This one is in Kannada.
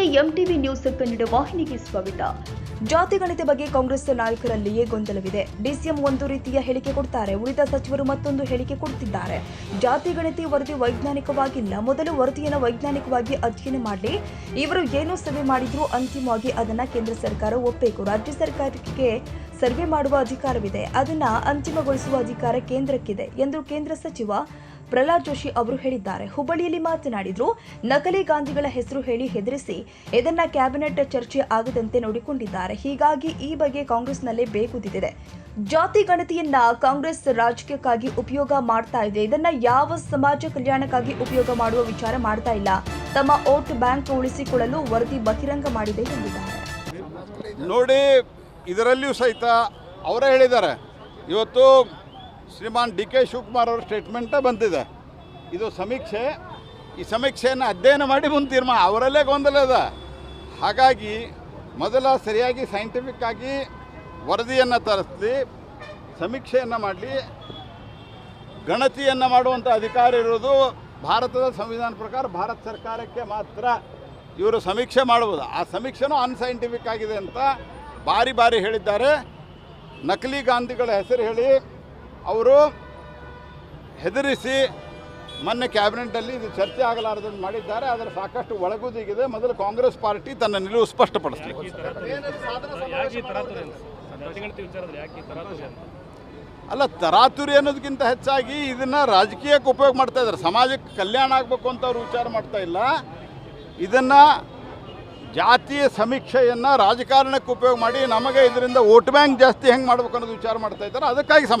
ಎಂಟಿವಿ ನ್ಯೂಸ್ ಕನ್ನಡ ವಾಹಿನಿಗೆ ಸ್ವಾಗತ. ಜಾತಿ ಗಣತಿ ಬಗ್ಗೆ ಕಾಂಗ್ರೆಸ್ ನಾಯಕರಲ್ಲಿಯೇ ಗೊಂದಲವಿದೆ. ಡಿಸಿಎಂ ಒಂದು ರೀತಿಯ ಹೇಳಿಕೆ ಕೊಡ್ತಾರೆ. ಉಳಿದ ಸಚಿವರು ಮತ್ತೊಂದು ಹೇಳಿಕೆ ಕೊಡ್ತಿದ್ದಾರೆ. ಜಾತಿ ಗಣತಿ ವರದಿ ವೈಜ್ಞಾನಿಕವಾಗಿಲ್ಲ. ಮೊದಲು ವರದಿಯನ್ನು ವೈಜ್ಞಾನಿಕವಾಗಿ ಅಧ್ಯಯನ ಮಾಡಲಿ ಇವರು ಏನು ಸಭೆ ಮಾಡಿದ್ರು ಅಂತಿಮವಾಗಿ ಅದನ್ನ ಕೇಂದ್ರ ಸರ್ಕಾರ ಒಪ್ಪಬೇಕು. ರಾಜ್ಯ ಸರ್ಕಾರಕ್ಕೆ ಸರ್ವೆ ಮಾಡುವ ಅಧಿಕಾರವಿದೆ. ಅದನ್ನ ಅಂತಿಮಗೊಳಿಸುವ ಅಧಿಕಾರ ಕೇಂದ್ರಕ್ಕಿದೆ ಎಂದು ಕೇಂದ್ರ ಸಚಿವ ಪ್ರಹ್ಲಾದ್ ಜೋಶಿ ಅವರು ಹೇಳಿದ್ದಾರೆ. ಹುಬ್ಬಳ್ಳಿಯಲ್ಲಿ ಮಾತನಾಡಿದ್ರು, ನಕಲಿ ಗಾಂಧಿಗಳ ಹೆಸರು ಹೇಳಿ ಹೆದರಿಸಿ, ಇದನ್ನ ಕ್ಯಾಬಿನೆಟ್ ಚರ್ಚೆ ಆಗದಂತೆ ನೋಡಿಕೊಂಡಿದ್ದಾರೆ. ಹೀಗಾಗಿ ಈ ಬಗ್ಗೆ ಕಾಂಗ್ರೆಸ್ನಲ್ಲೇ ಬೇಕುದಿದೆ ಜಾತಿ ಗಣತಿಯನ್ನ ಕಾಂಗ್ರೆಸ್ ರಾಜಕೀಯಕ್ಕಾಗಿ ಉಪಯೋಗ ಮಾಡ್ತಾ ಇದೆ. ಇದನ್ನ ಯಾವ ಸಮಾಜ ಕಲ್ಯಾಣಕ್ಕಾಗಿ ಉಪಯೋಗ ಮಾಡುವ ವಿಚಾರ ಮಾಡ್ತಾ ಇಲ್ಲ. ತಮ್ಮ ಓಟ್ ಬ್ಯಾಂಕ್ ಉಳಿಸಿಕೊಳ್ಳಲು ವರದಿ ಬಹಿರಂಗ ಮಾಡಿದೆ ಎಂದಿದ್ದಾರೆ. ನೋಡಿ, ಇದರಲ್ಲಿಯೂ ಸಹಿತ ಅವರೇ ಹೇಳಿದ್ದಾರೆ. ಇವತ್ತು ಶ್ರೀಮಾನ್ ಡಿ ಕೆ ಶಿವಕುಮಾರ್ ಅವ್ರ ಸ್ಟೇಟ್ಮೆಂಟೇ ಬಂದಿದೆ. ಇದು ಸಮೀಕ್ಷೆ. ಈ ಸಮೀಕ್ಷೆಯನ್ನು ಅಧ್ಯಯನ ಮಾಡಿ ಮುಂದೆ ತೀರ್ಮಾನ. ಅವರಲ್ಲೇ ಗೊಂದಲ ಇದೆ ಹಾಗಾಗಿ ಮೊದಲ ಸರಿಯಾಗಿ ಸೈಂಟಿಫಿಕ್ ಆಗಿ ವರದಿಯನ್ನು ತರಿಸ್ಲಿ, ಸಮೀಕ್ಷೆಯನ್ನು ಮಾಡಲಿ. ಗಣತಿಯನ್ನು ಮಾಡುವಂಥ ಅಧಿಕಾರ ಇರೋದು ಭಾರತದ ಸಂವಿಧಾನ ಪ್ರಕಾರ ಭಾರತ ಸರ್ಕಾರಕ್ಕೆ ಮಾತ್ರ ಇವರು ಸಮೀಕ್ಷೆ ಮಾಡುವುದು. ಆ ಸಮೀಕ್ಷೆನೂ ಅನ್ಸೈಂಟಿಫಿಕ್ ಆಗಿದೆ ಅಂತ ಬಾರಿ ಬಾರಿ ಹೇಳಿದ್ದಾರೆ. ನಕಲಿ ಗಾಂಧಿಗಳ ಹೆಸರು ಹೇಳಿ ಅವರು ಹೆದರಿಸಿ ಮೊನ್ನೆ ಕ್ಯಾಬಿನೆಟಲ್ಲಿ ಇದು ಚರ್ಚೆ ಆಗಲಾರದನ್ನು ಮಾಡಿದ್ದಾರೆ ಅದರ ಸಾಕಷ್ಟು ಒಳಗುದಿಗಿದೆ. ಮೊದಲು ಕಾಂಗ್ರೆಸ್ ಪಾರ್ಟಿ ತನ್ನ ನಿಲುವು ಸ್ಪಷ್ಟಪಡಿಸಲಿ ಅಲ್ಲ ತರಾತುರಿ ಅನ್ನೋದಕ್ಕಿಂತ ಹೆಚ್ಚಾಗಿ ಇದನ್ನು ರಾಜಕೀಯಕ್ಕೆ ಉಪಯೋಗ ಮಾಡ್ತಾ ಇದ್ದಾರೆ. ಸಮಾಜಕ್ಕೆ ಕಲ್ಯಾಣ ಆಗಬೇಕು ಅಂತ ಅವರು ವಿಚಾರ ಮಾಡ್ತಾ ಇಲ್ಲ. ಇದನ್ನು ಜಾತಿಯ ಸಮೀಕ್ಷೆಯನ್ನು ರಾಜಕಾರಣಕ್ಕೆ ಉಪಯೋಗ ಮಾಡಿ ನಮಗೆ ಇದರಿಂದ ವೋಟ್ ಬ್ಯಾಂಕ್ ಜಾಸ್ತಿ ಹೆಂಗೆ ಮಾಡ್ಬೇಕು ಅನ್ನೋದು ವಿಚಾರ ಮಾಡ್ತಾ ಇದ್ದಾರೆ. ಅದಕ್ಕಾಗಿ ಸಮ